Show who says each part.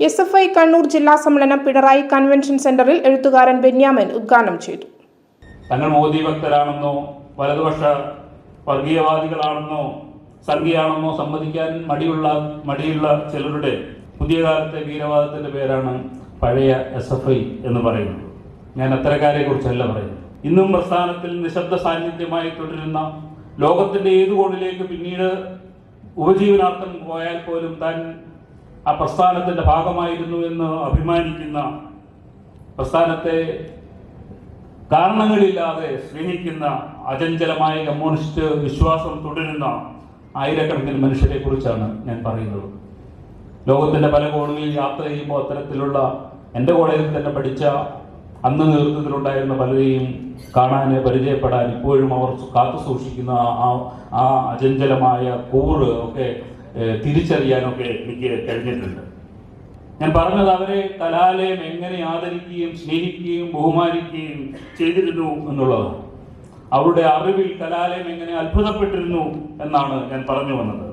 Speaker 1: S F I Kannur ജില്ലാ സമ്മേളനം Pinarayi convention സെന്ററിൽ എഴുത്തുകാരൻ ബെന്യാമൻ ഉദ്ഘാടനം ചെയ്തു.
Speaker 2: തങ്ങൾ മോദി ഭക്തരാണെന്നോ വലതുപക്ഷ വർഗീയവാദികളാണെന്നോ സംഘിയാണെന്നോ സമ്മതിക്കാൻ മടിയുള്ള മടിയുള്ള ചിലരുടെ പുതിയ കാലത്തെ വീരവാദത്തിന്റെ പേരാണ് പഴയ എസ് എഫ് ഐ എന്ന് പറയുന്നത്. ഞാൻ അത്തരക്കാരെ കുറിച്ചല്ല പറയുന്നത്. ഇന്നും പ്രസ്ഥാനത്തിൽ നിശബ്ദ സാന്നിധ്യമായി തുടരുന്ന ലോകത്തിന്റെ ഏത് കോണിലേക്ക് പിന്നീട് ഉപജീവനാർത്ഥം പോയാൽ പോലും താൻ ആ പ്രസ്ഥാനത്തിന്റെ ഭാഗമായിരുന്നു എന്ന് അഭിമാനിക്കുന്ന പ്രസ്ഥാനത്തെ കാരണങ്ങളില്ലാതെ സ്നേഹിക്കുന്ന അചഞ്ചലമായ കമ്മ്യൂണിസ്റ്റ് വിശ്വാസം തുടരുന്ന ആയിരക്കണക്കിന് മനുഷ്യരെ കുറിച്ചാണ് ഞാൻ പറയുന്നത്. ലോകത്തിന്റെ പല കോണുകളിൽ യാത്ര ചെയ്യുമ്പോൾ അത്തരത്തിലുള്ള എന്റെ കോളേജിൽ തന്നെ പഠിച്ച അന്ന് നേതൃത്വത്തിലുണ്ടായിരുന്ന പലരെയും കാണാൻ പരിചയപ്പെടാൻ ഇപ്പോഴും അവർ കാത്തു സൂക്ഷിക്കുന്ന ആ ആ അചഞ്ചലമായ കൂറ് ഒക്കെ തിരിച്ചറിയാനൊക്കെ എനിക്ക് കഴിഞ്ഞിട്ടുണ്ട്. ഞാൻ പറഞ്ഞത് അവരെ കലാലയം എങ്ങനെ ആദരിക്കുകയും സ്നേഹിക്കുകയും ബഹുമാനിക്കുകയും ചെയ്തിരുന്നു എന്നുള്ളതാണ്. അവരുടെ അറിവിൽ കലാലയം എങ്ങനെ അത്ഭുതപ്പെട്ടിരുന്നു എന്നാണ് ഞാൻ പറഞ്ഞു വന്നത്.